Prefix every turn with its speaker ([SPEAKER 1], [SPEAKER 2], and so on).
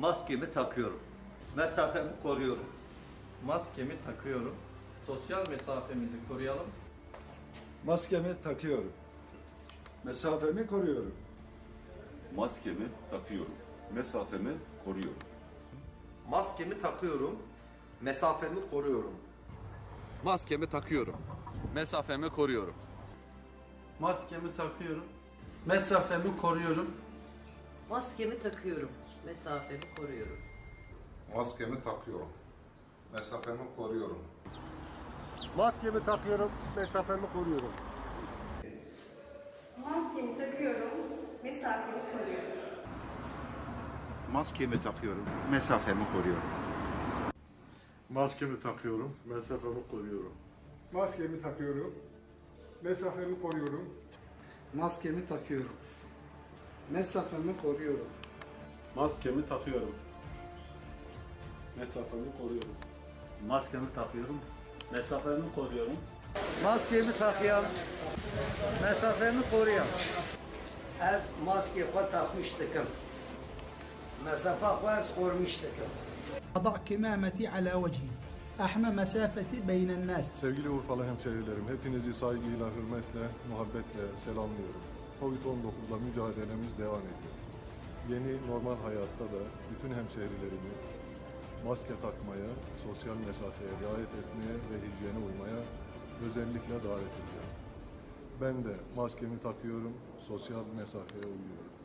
[SPEAKER 1] Maskemi takıyorum. Mesafemi koruyorum.
[SPEAKER 2] Maskemi takıyorum. Sosyal mesafemizi koruyalım.
[SPEAKER 3] Maskemi takıyorum. Mesafemi koruyorum.
[SPEAKER 4] Maskemi takıyorum. Mesafemi koruyorum.
[SPEAKER 5] Maskemi takıyorum, mesafemi koruyorum.
[SPEAKER 6] Maskemi takıyorum. Mesafemi koruyorum.
[SPEAKER 2] Maskemi takıyorum. Mesafemi koruyorum.
[SPEAKER 7] Maskemi takıyorum. Mesafemi koruyorum.
[SPEAKER 8] Maskemi takıyorum. Mesafemi koruyorum.
[SPEAKER 3] Maskemi takıyorum. Mesafemi koruyorum.
[SPEAKER 9] Maskemi takıyorum, mesafemi koruyorum.
[SPEAKER 10] Maskemi takıyorum, mesafemi koruyorum.
[SPEAKER 3] Maskemi takıyorum. Mesafemi koruyorum. Maskemi takıyorum. Mesafemi koruyorum.
[SPEAKER 11] Maskemi takıyorum. Mesafemi koruyorum.
[SPEAKER 3] Maskemi takıyorum. Mesafemi koruyorum.
[SPEAKER 1] Maskemi takıyorum. Mesafemi koruyorum.
[SPEAKER 11] Maskemi takıyorum. Mesafemi koruyorum.
[SPEAKER 7] Ez maske ko takmıştıkım. Mesafe ko ez kormuştukum.
[SPEAKER 11] Adak kimameti ala vecihi. Ahme mesafeti beynen nas.
[SPEAKER 3] Sevgili Urfalı hemşehrilerim, hepinizi saygıyla, hürmetle, muhabbetle selamlıyorum. Covid-19'la mücadelemiz devam ediyor. Yeni normal hayatta da bütün hemşehrilerimi maske takmaya, sosyal mesafeye riayet etmeye ve hijyene uymaya özellikle davet ediyorum. Ben de maskemi takıyorum, sosyal mesafeye uyuyorum.